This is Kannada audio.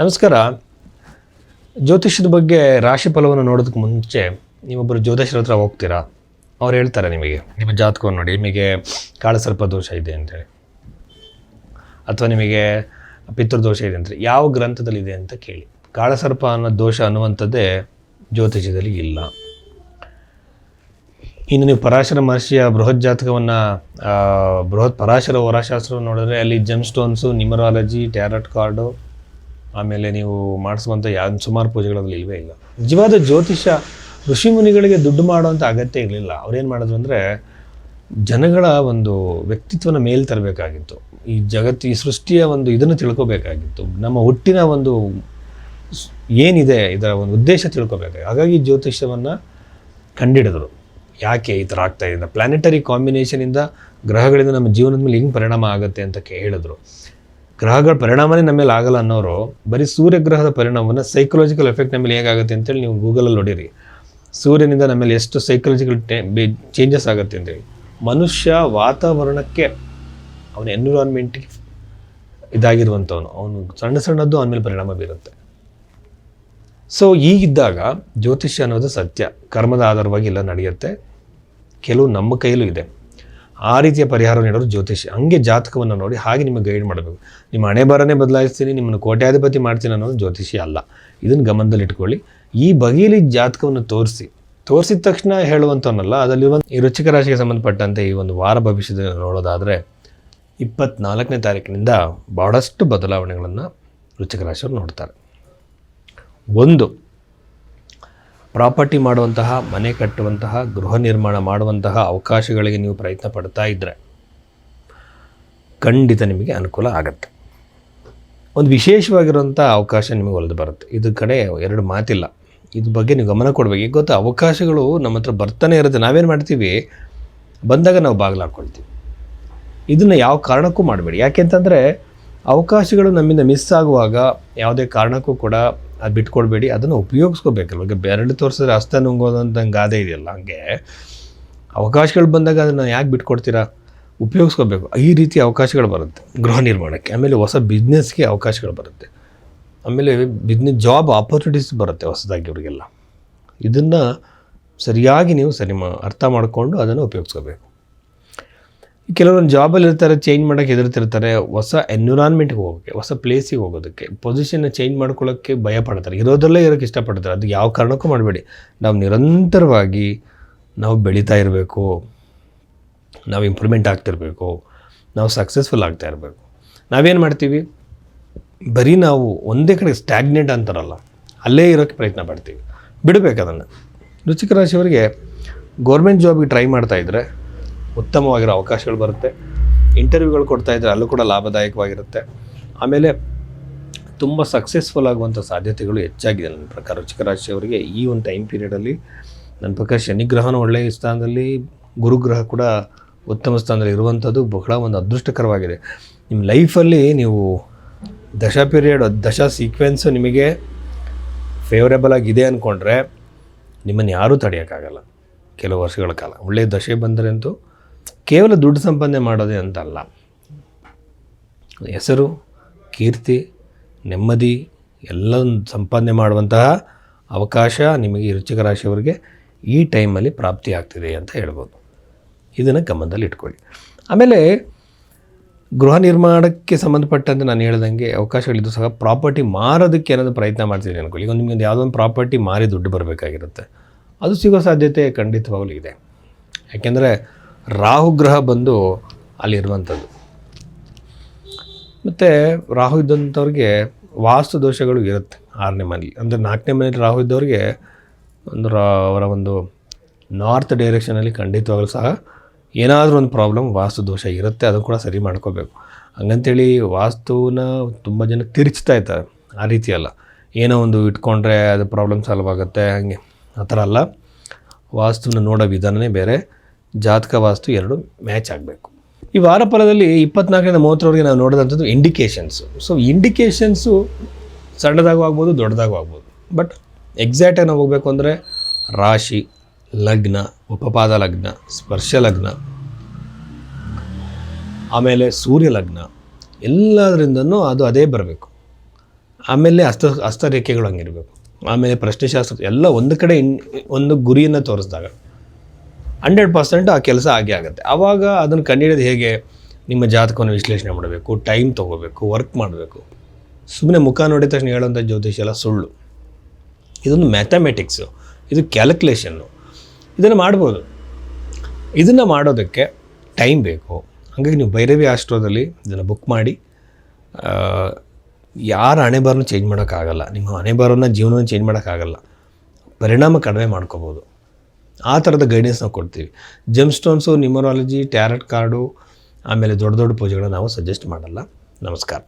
ನಮಸ್ಕಾರ. ಜ್ಯೋತಿಷ್ಯದ ಬಗ್ಗೆ ರಾಶಿ ಫಲವನ್ನು ನೋಡೋದಕ್ಕೆ ಮುಂಚೆ ನೀವೊಬ್ಬರು ಜ್ಯೋತಿಷ್ಯರ ಹತ್ರ ಹೋಗ್ತೀರಾ? ಅವ್ರು ಹೇಳ್ತಾರೆ ನಿಮಗೆ. ನಿಮ್ಮ ಜಾತಕವನ್ನು ನೋಡಿ, ನಿಮಗೆ ಕಾಳಸರ್ಪ ದೋಷ ಇದೆ ಅಂತೇಳಿ. ಅಥವಾ ನಿಮಗೆ ಪಿತೃದೋಷ ಇದೆ ಅಂತೇಳಿ. ಯಾವ ಗ್ರಂಥದಲ್ಲಿದೆ ಅಂತ ಕೇಳಿ. ಕಾಳಸರ್ಪ ಅನ್ನೋ ದೋಷ ಅನ್ನುವಂಥದ್ದೇ ಜ್ಯೋತಿಷ್ಯದಲ್ಲಿ ಇಲ್ಲ. ಇನ್ನು ನೀವು ಪರಾಶರ ಮಹರ್ಷಿಯ ಬೃಹತ್ ಜಾತಕವನ್ನು ಬೃಹತ್ ಪರಾಶರ ವರಶಾಸ್ತ್ರವನ್ನು ನೋಡಿದ್ರೆ ಅಲ್ಲಿ gem stones numerology tarot card ಆಮೇಲೆ ನೀವು ಮಾಡಿಸುವಂಥ ಯಾವ ಸುಮಾರು ಪೂಜೆಗಳಲ್ಲಿ ಇಲ್ವೇ ಇಲ್ಲ. ನಿಜವಾದ ಜ್ಯೋತಿಷ ಋಷಿ ಮುನಿಗಳಿಗೆ ದುಡ್ಡು ಮಾಡುವಂಥ ಅಗತ್ಯ ಇರಲಿಲ್ಲ. ಅವ್ರೇನು ಮಾಡಿದ್ರು ಅಂದರೆ ಜನಗಳ ಒಂದು ವ್ಯಕ್ತಿತ್ವನ ಮೇಲ್ ತರಬೇಕಾಗಿತ್ತು. ಈ ಜಗತ್ತು ಈ ಸೃಷ್ಟಿಯ ಒಂದು ಇದನ್ನು ತಿಳ್ಕೊಬೇಕಾಗಿತ್ತು. ನಮ್ಮ ಹುಟ್ಟಿನ ಒಂದು ಏನಿದೆ, ಇದರ ಒಂದು ಉದ್ದೇಶ ತಿಳ್ಕೊಬೇಕಾಗಿ ಹಾಗಾಗಿ ಜ್ಯೋತಿಷ್ಯವನ್ನು ಕಂಡಿಡಿದ್ರು. ಯಾಕೆ ಈ ಥರ ಆಗ್ತಾ ಇದೆ? ಪ್ಲಾನೆಟರಿ ಕಾಂಬಿನೇಷನಿಂದ ಗ್ರಹಗಳಿಂದ ನಮ್ಮ ಜೀವನದ ಮೇಲೆ ಹೆಂಗೆ ಪರಿಣಾಮ ಆಗುತ್ತೆ ಅಂತ ಹೇಳಿದ್ರು ಗ್ರಹಗಳ ಪರಿಣಾಮನೇ ನಮ್ಮ ಮೇಲೆ ಆಗಲ್ಲ ಅನ್ನೋರು ಬರೀ ಸೂರ್ಯಗ್ರಹದ ಪರಿಣಾಮವನ್ನು ಸೈಕಲಾಜಿಕಲ್ ಎಫೆಕ್ಟ್ ನಮ್ಮ ಮೇಲೆ ಹೇಗಾಗುತ್ತೆ ಅಂತೇಳಿ ನೀವು ಗೂಗಲಲ್ಲಿ ನೋಡಿರಿ. ಸೂರ್ಯನಿಂದ ನಮ್ಮ ಮೇಲೆ ಎಷ್ಟು ಸೈಕಲಾಜಿಕಲ್ ಚೇಂಜಸ್ ಆಗುತ್ತೆ ಅಂತೇಳಿ. ಮನುಷ್ಯ ವಾತಾವರಣಕ್ಕೆ ಅವನ ಎನ್ವಿರಾನ್ಮೆಂಟಿಗೆ ಇದಾಗಿರುವಂಥವನು. ಅವನು ಸಣ್ಣ ಸಣ್ಣದ್ದು ಅವನ ಮೇಲೆ ಪರಿಣಾಮ ಬೀರುತ್ತೆ. ಸೊ ಈಗಿದ್ದಾಗ ಜ್ಯೋತಿಷ್ಯ ಅನ್ನೋದು ಸತ್ಯ. ಕರ್ಮದ ಆಧಾರವಾಗಿ ಎಲ್ಲ ನಡೆಯುತ್ತೆ. ಕೆಲವು ನಮ್ಮ ಕೈಯಲ್ಲೂ ಇದೆ. ಆ ರೀತಿಯ ಪರಿಹಾರ ನೀಡೋರು ಜ್ಯೋತಿಷಿ ಹಂಗೆ ಜಾತಕವನ್ನು ನೋಡಿ ಹಾಗೆ ನಿಮಗೆ ಗೈಡ್ ಮಾಡಬೇಕು. ನಿಮ್ಮ ಹಣೆ ಬರನೇ ಬದಲಾಯಿಸ್ತೀನಿ, ನಿಮ್ಮನ್ನು ಕೋಟ್ಯಾಧಿಪತಿ ಮಾಡ್ತೀನಿ ಅನ್ನೋದು ಜ್ಯೋತಿಷಿ ಅಲ್ಲ. ಇದನ್ನು ಗಮನದಲ್ಲಿಟ್ಕೊಳ್ಳಿ ಈ ಬಗೆಯಲ್ಲಿ ಜಾತಕವನ್ನು ತೋರಿಸಿ, ತೋರಿಸಿದ ತಕ್ಷಣ ಹೇಳುವಂಥವನ್ನಲ್ಲ ಅದರಲ್ಲಿ ಒಂದು ಈ ರುಚಿಕ ರಾಶಿಗೆ ಸಂಬಂಧಪಟ್ಟಂತೆ ಈ ಒಂದು ವಾರ ಭವಿಷ್ಯದ ನೋಡೋದಾದರೆ ಇಪ್ಪತ್ನಾಲ್ಕನೇ ತಾರೀಕಿನಿಂದ ಭಾಳಷ್ಟು ಬದಲಾವಣೆಗಳನ್ನು ರುಚಿಕ ರಾಶಿಯವರು ನೋಡ್ತಾರೆ. ಒಂದು ಪ್ರಾಪರ್ಟಿ ಮಾಡುವಂತಹ, ಮನೆ ಕಟ್ಟುವಂತಹ, ಗೃಹ ನಿರ್ಮಾಣ ಮಾಡುವಂತಹ ಅವಕಾಶಗಳಿಗೆ ನೀವು ಪ್ರಯತ್ನ ಪಡ್ತಾ ಇದ್ದರೆ ಖಂಡಿತ ನಿಮಗೆ ಅನುಕೂಲ ಆಗುತ್ತೆ. ಒಂದು ವಿಶೇಷವಾಗಿರುವಂಥ ಅವಕಾಶ ನಿಮಗೆ ಒಲಿದು ಬರುತ್ತೆ. ಇದ್ರ ಕಡೆ ಎರಡು ಮಾತಿಲ್ಲ. ಇದ್ರ ಬಗ್ಗೆ ನೀವು ಗಮನ ಕೊಡಬೇಕು. ಈಗ ಗೊತ್ತಾ, ಅವಕಾಶಗಳು ನಮ್ಮ ಹತ್ರ ಬರ್ತಾನೆ ಇರುತ್ತೆ. ನಾವೇನು ಮಾಡ್ತೀವಿ? ಬಂದಾಗ ನಾವು ಬಾಗಿಲು ಹಾಕ್ಕೊಳ್ತೀವಿ ಇದನ್ನು ಯಾವ ಕಾರಣಕ್ಕೂ ಮಾಡಬೇಡಿ. ಯಾಕೆಂತಂದರೆ, ಅವಕಾಶಗಳು ನಮ್ಮಿಂದ ಮಿಸ್ ಆಗುವಾಗ ಯಾವುದೇ ಕಾರಣಕ್ಕೂ ಕೂಡ ಅದು ಬಿಟ್ಕೊಡ್ಬೇಡಿ, ಅದನ್ನು ಉಪಯೋಗಿಸ್ಕೋಬೇಕಲ್ವ? ಈಗ ಬೆರಳು ತೋರಿಸಿದ್ರೆ ಹಸ್ತ ನುಂಗೋದು ಅಂತ ಗಾದೆ ಇದೆಯಲ್ಲ, ಹಂಗೆ. ಅವಕಾಶಗಳು ಬಂದಾಗ ಅದನ್ನು ಯಾಕೆ ಬಿಟ್ಕೊಡ್ತೀರಾ? ಉಪಯೋಗಿಸ್ಕೋಬೇಕು. ಈ ರೀತಿ ಅವಕಾಶಗಳು ಬರುತ್ತೆ ಗೃಹ ನಿರ್ಮಾಣಕ್ಕೆ. ಆಮೇಲೆ ಹೊಸ ಬಿಸ್ನೆಸ್ಗೆ ಅವಕಾಶಗಳು ಬರುತ್ತೆ. ಆಮೇಲೆ ಬಿಸ್ನೆಸ್ ಜಾಬ್ ಆಪರ್ಚುನಿಟೀಸ್ ಬರುತ್ತೆ ಹೊಸದಾಗಿ ಇವರಿಗೆಲ್ಲ ಇದನ್ನು ಸರಿಯಾಗಿ ನೀವು ಸರಿ ಅರ್ಥ ಮಾಡಿಕೊಂಡು ಅದನ್ನು ಉಪಯೋಗಿಸ್ಕೋಬೇಕು. ಕೆಲವೊಂದು ಜಾಬಲ್ಲಿ ಇರ್ತಾರೆ ಚೇಂಜ್ ಮಾಡೋಕ್ಕೆ ಹೆದರ್ತಿರ್ತಾರೆ. ಹೊಸ ಎನ್ವಿರಾನ್ಮೆಂಟ್ಗೆ ಹೋಗೋಕ್ಕೆ ಹೊಸ ಪ್ಲೇಸಿಗೆ ಹೋಗೋದಕ್ಕೆ ಪೊಸಿಷನ್ನ ಚೇಂಜ್ ಮಾಡ್ಕೊಳ್ಳೋಕ್ಕೆ ಭಯ ಪಡ್ತಾರೆ. ಇರೋದರಲ್ಲೇ ಇರೋಕ್ಕೆ ಇಷ್ಟಪಡ್ತಾರೆ ಅದು ಯಾವ ಕಾರಣಕ್ಕೂ ಮಾಡಬೇಡಿ. ನಾವು ನಿರಂತರವಾಗಿ ನಾವು ಬೆಳೀತಾ ಇರಬೇಕು. ನಾವು ಇಂಪ್ರೂವ್ಮೆಂಟ್ ಆಗ್ತಿರಬೇಕು. ನಾವು ಸಕ್ಸಸ್ಫುಲ್ ಆಗ್ತಾ ಇರಬೇಕು. ನಾವೇನು ಮಾಡ್ತೀವಿ? ಬರೀ ನಾವು ಒಂದೇ ಕಡೆ ಸ್ಟ್ಯಾಗ್ನೆಂಟ್ ಅಂತಾರಲ್ಲ, ಅಲ್ಲೇ ಇರೋಕ್ಕೆ ಪ್ರಯತ್ನ ಪಡ್ತೀವಿ. ಬಿಡಬೇಕು ಅದನ್ನು. ರುಚಿಕ ರಾಶಿಯವರಿಗೆ ಗೌರ್ಮೆಂಟ್ ಜಾಬಿಗೆ ಟ್ರೈ ಮಾಡ್ತಾಯಿದ್ರೆ ಉತ್ತಮವಾಗಿರೋ ಅವಕಾಶಗಳು ಬರುತ್ತೆ. ಇಂಟರ್ವ್ಯೂಗಳು ಕೊಡ್ತಾ ಇದ್ದರೆ ಅಲ್ಲೂ ಕೂಡ ಲಾಭದಾಯಕವಾಗಿರುತ್ತೆ. ಆಮೇಲೆ ತುಂಬ ಸಕ್ಸಸ್ಫುಲ್ ಆಗುವಂಥ ಸಾಧ್ಯತೆಗಳು ಹೆಚ್ಚಾಗಿದೆ ನನ್ನ ಪ್ರಕಾರ. ರುಚಿಕ ರಾಶಿಯವರಿಗೆ ಈ ಒಂದು ಟೈಮ್ ಪೀರಿಯಡಲ್ಲಿ ನನ್ನ ಪ್ರಕಾರ ಶನಿಗ್ರಹನ ಒಳ್ಳೆಯ ಸ್ಥಾನದಲ್ಲಿ ಗುರುಗ್ರಹ ಕೂಡ ಉತ್ತಮ ಸ್ಥಾನದಲ್ಲಿ ಇರುವಂಥದ್ದು ಬಹಳ ಒಂದು ಅದೃಷ್ಟಕರವಾಗಿದೆ. ನಿಮ್ಮ ಲೈಫಲ್ಲಿ ನೀವು ದಶ ಪೀರಿಯಡ್ ದಶ ಸೀಕ್ವೆನ್ಸು ನಿಮಗೆ ಫೇವರೇಬಲ್ ಆಗಿದೆ ಅಂದ್ಕೊಂಡ್ರೆ ನಿಮ್ಮನ್ನು ಯಾರೂ ತಡೆಯೋಕ್ಕಾಗಲ್ಲ. ಕೆಲವು ವರ್ಷಗಳ ಕಾಲ. ಒಳ್ಳೆಯ ದಶೆ ಬಂದರೆ ಅಂತೂ ಕೇವಲ ದುಡ್ಡು ಸಂಪಾದನೆ ಮಾಡೋದೇ ಅಂತಲ್ಲ. ಹೆಸರು, ಕೀರ್ತಿ, ನೆಮ್ಮದಿ ಎಲ್ಲ ಸಂಪಾದನೆ ಮಾಡುವಂತಹ ಅವಕಾಶ ನಿಮಗೆ ಈ ರುಚಿಕ ರಾಶಿಯವರಿಗೆ ಈ ಟೈಮಲ್ಲಿ ಪ್ರಾಪ್ತಿ ಆಗ್ತಿದೆ ಅಂತ ಹೇಳ್ಬೋದು. ಇದನ್ನು ಗಮನದಲ್ಲಿ ಇಟ್ಕೊಳ್ಳಿ. ಆಮೇಲೆ ಗೃಹ ನಿರ್ಮಾಣಕ್ಕೆ ಸಂಬಂಧಪಟ್ಟಂತೆ ನಾನು ಹೇಳ್ದಂಗೆ ಅವಕಾಶಗಳಿದ್ದು ಸಹ ಪ್ರಾಪರ್ಟಿ ಮಾರೋದಕ್ಕೆ ಏನಾದರೂ ಪ್ರಯತ್ನ ಮಾಡ್ತಿದ್ದೀನಿ ಅನ್ಕೊಳ್ಳಿ. ಈಗ ನಿಮಗೆ ಯಾವುದೋ ಒಂದು ಪ್ರಾಪರ್ಟಿ ಮಾರಿ ದುಡ್ಡು ಬರಬೇಕಾಗಿರುತ್ತೆ. ಅದು ಸಿಗೋ ಸಾಧ್ಯತೆ ಖಂಡಿತವಾಗಲೂ ಇದೆ. ಯಾಕೆಂದರೆ ರಾಹು ಗ್ರಹ ಬಂದು ಅಲ್ಲಿರುವಂಥದ್ದು ಮತ್ತು ರಾಹು ಇದ್ದಂಥವ್ರಿಗೆ ವಾಸ್ತು ದೋಷಗಳು ಇರುತ್ತೆ ಆರನೇ ಮನೇಲಿ ಅಂದರೆ ನಾಲ್ಕನೇ ಮನೇಲಿ ರಾಹು ಇದ್ದವ್ರಿಗೆ ಒಂದು ಅವರ ಒಂದು ನಾರ್ತ್ ಡೈರೆಕ್ಷನಲ್ಲಿ ಖಂಡಿತವಾಗಲೂ ಸಹ ಏನಾದರೂ ಒಂದು ಪ್ರಾಬ್ಲಮ್, ವಾಸ್ತು ದೋಷ ಇರುತ್ತೆ ಅದು ಕೂಡ ಸರಿ ಮಾಡ್ಕೋಬೇಕು. ಹಂಗಂತೇಳಿ ವಾಸ್ತುನ ತುಂಬ ಜನ ತಿರುಚ್ತಾ ಇರ್ತಾರೆ ಆ ರೀತಿ ಅಲ್ಲ. ಏನೋ ಒಂದು ಇಟ್ಕೊಂಡ್ರೆ ಅದು ಪ್ರಾಬ್ಲಮ್ ಸಾಲ್ವ್ ಆಗುತ್ತೆ, ಹಾಗೆ. ಆ ಥರ ಅಲ್ಲ. ವಾಸ್ತುನ ನೋಡೋ ವಿಧಾನವೇ ಬೇರೆ. ಜಾತಕ ವಾಸ್ತು ಎರಡು ಮ್ಯಾಚ್ ಆಗಬೇಕು. ಈ ವಾರ ಫಲದಲ್ಲಿ ಇಪ್ಪತ್ನಾಲ್ಕರಿಂದ ಮೂವತ್ತರವರೆಗೆ ನಾವು ನೋಡಿದಂಥದ್ದು ಇಂಡಿಕೇಷನ್ಸು ಸೊ ಇಂಡಿಕೇಷನ್ಸು ಸಣ್ಣದಾಗೂ ಆಗ್ಬೋದು, ದೊಡ್ಡದಾಗೂ ಆಗ್ಬೋದು. ಬಟ್ ಎಕ್ಸಾಕ್ಟಾಗಿ ನಾವು ಹೋಗಬೇಕು ಅಂದರೆ ರಾಶಿ, ಲಗ್ನ, ಉಪಪಾದ ಲಗ್ನ, ಸ್ಪರ್ಶ ಲಗ್ನ, ಆಮೇಲೆ ಸೂರ್ಯ ಲಗ್ನ, ಎಲ್ಲದರಿಂದನೂ ಅದು ಅದೇ ಬರಬೇಕು. ಆಮೇಲೆ ಹಸ್ತ ಹಸ್ತರೇಖೆಗಳು ಹಂಗಿರಬೇಕು. ಆಮೇಲೆ ಪ್ರಶ್ನೆಶಾಸ್ತ್ರ ಎಲ್ಲ ಒಂದು ಕಡೆ ಇನ್, ಒಂದು ಗುರಿಯನ್ನು ತೋರಿಸಿದಾಗ ಹಂಡ್ರೆಡ್ ಪರ್ಸೆಂಟ್ ಆ ಕೆಲಸ ಆಗೇ ಆಗುತ್ತೆ. ಆವಾಗ ಅದನ್ನು ಕಂಡುಹಿಡಿಯೋದು ಹೇಗೆ ನಿಮ್ಮ ಜಾತಕವನ್ನು ವಿಶ್ಲೇಷಣೆ ಮಾಡಬೇಕು, ಟೈಮ್ ತೊಗೋಬೇಕು, ವರ್ಕ್ ಮಾಡಬೇಕು. ಸುಮ್ಮನೆ ಮುಖ ನೋಡಿದ ತಕ್ಷಣ ಹೇಳೋಂಥ ಜ್ಯೋತಿಷ್ಯ ಎಲ್ಲ ಸುಳ್ಳು. ಇದೊಂದು ಮ್ಯಾಥಮೆಟಿಕ್ಸು. ಇದು ಕ್ಯಾಲ್ಕುಲೇಷನ್ನು. ಇದನ್ನು ಮಾಡ್ಬೋದು. ಇದನ್ನು ಮಾಡೋದಕ್ಕೆ ಟೈಮ್ ಬೇಕು. ಹಾಗಾಗಿ ನೀವು ಭೈರವಿ ಆಸ್ಟ್ರೋದಲ್ಲಿ ಇದನ್ನು ಬುಕ್ ಮಾಡಿ. ಯಾರ ಹಣೆಬಾರನ್ನು ಚೇಂಜ್ ಮಾಡೋಕ್ಕಾಗಲ್ಲ. ನಿಮ್ಮ ಹಣೆ ಬಾರನ್ನ ಜೀವನವನ್ನು ಚೇಂಜ್ ಮಾಡೋಕ್ಕಾಗಲ್ಲ. ಪರಿಣಾಮ ಕಡಿಮೆ ಮಾಡ್ಕೋಬೋದು. ಆ ಥರದ ಗೈಡೆನ್ಸ್ ನಾವು ಕೊಡ್ತೀವಿ. Gem stones numerology tarot card ಆಮೇಲೆ ದೊಡ್ಡ ದೊಡ್ಡ ಪೂಜೆಗಳನ್ನ ನಾವು ಸಜೆಸ್ಟ್ ಮಾಡಲ್ಲ. ನಮಸ್ಕಾರ.